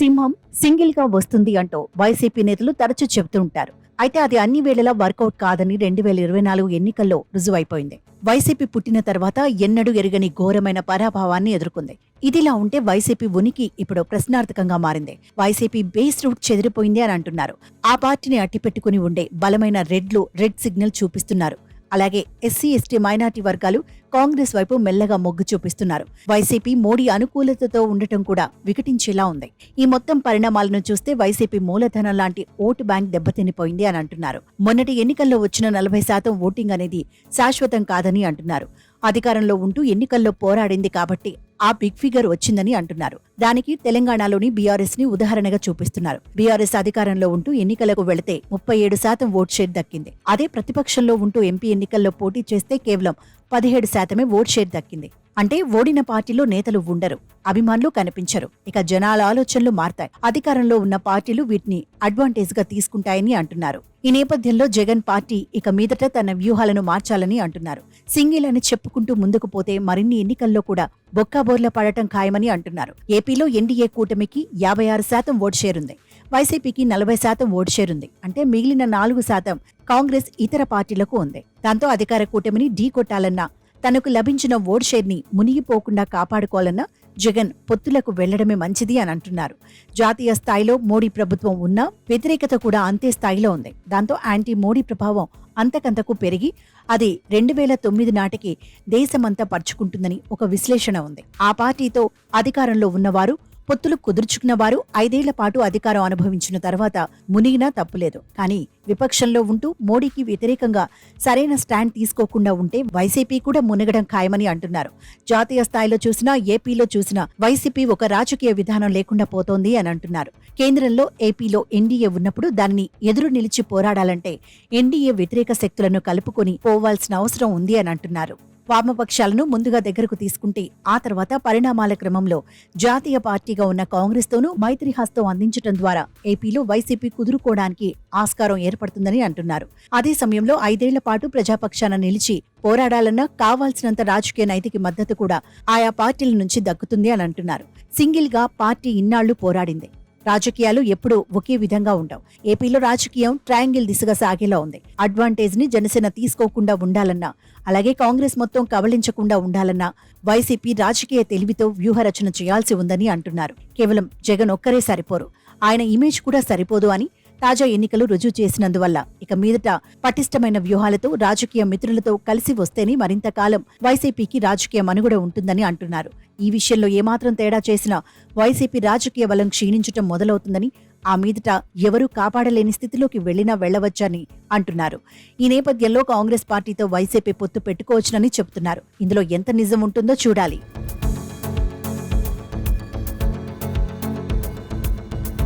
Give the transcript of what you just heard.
సింహం సింగిల్గా వస్తుంది అంటూ వైసీపీ నేతలు తరచూ చెబుతూ ఉంటారు అయితే అది అన్ని వేళలా వర్కౌట్ కాదని రెండు వేల ఇరవై నాలుగు ఎన్నికల్లో రుజువైపోయింది. వైసీపీ పుట్టిన తర్వాత ఎన్నడూ ఎరుగని ఘోరమైన పరాభావాన్ని ఎదుర్కొంది. ఇదిలా ఉంటే వైసీపీ ఉనికి ఇప్పుడు ప్రశ్నార్థకంగా మారింది. వైసీపీ బేస్ రూట్ చెదిరిపోయింది అని అంటున్నారు. ఆ పార్టీని అట్టిపెట్టుకుని ఉండే బలమైన రెడ్లు రెడ్ సిగ్నల్ చూపిస్తున్నారు. అలాగే ఎస్సీ ఎస్టీ మైనార్టీ వర్గాలు కాంగ్రెస్ వైపు మెల్లగా మొగ్గు చూపిస్తున్నారు. వైసీపీ మోడీ అనుకూలతతో ఉండటం కూడా వికటించేలా ఉంది. ఈ మొత్తం పరిణామాలను చూస్తే వైసీపీ మూలధనం లాంటి ఓటు బ్యాంక్ దెబ్బతినిపోయింది అని అంటున్నారు. మొన్నటి ఎన్నికల్లో వచ్చిన నలభై శాతం ఓటింగ్ అనేది శాశ్వతం కాదని అంటున్నారు. అధికారంలో ఉంటూ ఎన్నికల్లో పోరాడింది కాబట్టి ఆ బిగ్ ఫిగర్ వచ్చిందని అంటున్నారు. దానికి తెలంగాణలోని బీఆర్ఎస్ని ఉదాహరణగా చూపిస్తున్నారు. బీఆర్ఎస్ అధికారంలో ఉంటూ ఎన్నికలకు వెళితే ముప్పై ఏడు శాతం ఓట్ షేర్ దక్కింది. అదే ప్రతిపక్షంలో ఉంటూ ఎంపీ ఎన్నికల్లో పోటీ చేస్తే కేవలం పదిహేడు శాతమే ఓట్ షేర్ దక్కింది. అంటే ఓడిన పార్టీలో నేతలు ఉండరు అభిమానులు కనిపించరు. ఇక జనాల ఆలోచనలు మారతాయి. అధికారంలో ఉన్న పార్టీలు వీటిని అడ్వాంటేజ్గా తీసుకుంటాయని అంటున్నారు. ఈ నేపథ్యంలో జగన్ పార్టీ ఇక మీదట తన వ్యూహాలను మార్చాలని అంటున్నారు. సింగిల్ అని చెప్పుకుంటూ ముందుకు పోతే మరిన్ని ఎన్నికల్లో కూడా బొక్కాబోర్ల పడటం ఖాయమని అంటున్నారు. ఏపీలో ఎన్డీఏ కూటమికి యాభై ఆరు శాతం ఓట్ షేర్ ఉంది వైసీపీకి నలభై శాతం ఓటు షేర్ ఉంది అంటే మిగిలిన నాలుగు శాతం కాంగ్రెస్ ఇతర పార్టీలకు ఉంది. దాంతో అధికార కూటమిని ఢీ కొట్టాలన్నా తనకు లభించిన ఓట్ షేర్ని మునిగిపోకుండా కాపాడుకోవాలన్న జగన్ పొత్తులకు వెళ్ళడమే మంచిది అని అంటున్నారు. జాతీయ స్థాయిలో మోడీ ప్రభుత్వం ఉన్నా వ్యతిరేకత కూడా అంతే స్థాయిలో ఉంది. దాంతో యాంటీ మోడీ ప్రభావం అంతకంతకు పెరిగి అది రెండు వేల తొమ్మిది నాటికి దేశమంతా పరుచుకుంటుందని ఒక విశ్లేషణ ఉంది. ఆ పార్టీతో అధికారంలో ఉన్నవారు పొత్తులు కుదుర్చుకున్న వారు ఐదేళ్ళ పాటు అధికారం అనుభవించిన తర్వాత మునిగినా తప్పులేదు. కానీ విపక్షంలో ఉంటూ మోడీకి వ్యతిరేకంగా సరైన స్టాండ్ తీసుకోకుండా ఉంటే వైసీపీ కూడా మునగడం ఖాయమని అంటున్నారు. జాతీయ స్థాయిలో చూసినా ఏపీలో చూసినా వైసీపీ ఒక రాజకీయ విధానం లేకుండా పోతోంది అని అంటున్నారు. కేంద్రంలో ఏపీలో ఎన్డీఏ ఉన్నప్పుడు దాన్ని ఎదురు నిలిచి పోరాడాలంటే ఎన్డీఏ వ్యతిరేక శక్తులను కలుపుకొని పోవాల్సిన అవసరం ఉంది అని అంటున్నారు. వామపక్షాలను ముందుగా దగ్గరకు తీసుకుంటే ఆ తర్వాత పరిణామాల క్రమంలో జాతీయ పార్టీగా ఉన్న కాంగ్రెస్తోనూ మైత్రి హస్తం అందించడం ద్వారా ఏపీలో వైసీపీ కుదురుకోవడానికి ఆస్కారం ఏర్పడుతుందని అంటున్నారు. అదే సమయంలో ఐదేళ్ళ పాటు ప్రజాపక్షాన నిలిచి పోరాడాలన్నా కావాల్సినంత రాజకీయ నైతిక మద్దతు కూడా ఆయా పార్టీల నుంచి దక్కుతుంది అని అంటున్నారు. సింగిల్గా పార్టీ ఇన్నాళ్ళు పోరాడింది. రాజకీయాలు ఎప్పుడూ ఒకే విధంగా ఉండవు. ఏపీలో రాజకీయం ట్రయాంగిల్ దిశగా సాగేలా ఉంది. అడ్వాంటేజ్ని జనసేన తీసుకోకుండా ఉండాలన్నా అలాగే కాంగ్రెస్ మొత్తం కబళించకుండా ఉండాలన్నా వైసీపీ రాజకీయ తెలివితో వ్యూహరచన చేయాల్సి ఉందని అంటున్నారు. కేవలం జగన్ ఒక్కరే సరిపోరు. ఆయన ఇమేజ్ కూడా సరిపోదు అని తాజా ఎన్నికలు రుజువు చేసినందువల్ల ఇక మీదట పటిష్టమైన వ్యూహాలతో రాజకీయ మిత్రులతో కలిసి వస్తేనే మరింత కాలం వైసీపీకి రాజకీయ మనుగడ ఉంటుందని అంటున్నారు. ఈ విషయంలో ఏమాత్రం తేడా చేసినా వైసీపీ రాజకీయ బలం క్షీణించటం మొదలవుతుందని ఆ మీదట ఎవరూ కాపాడలేని స్థితిలోకి వెళ్ళినా వెళ్ళవచ్చని అంటున్నారు. ఈ నేపథ్యంలో కాంగ్రెస్ పార్టీతో వైసీపీ పొత్తు పెట్టుకోవచ్చునని చెబుతున్నారు. ఇందులో ఎంత నిజం ఉంటుందో చూడాలి.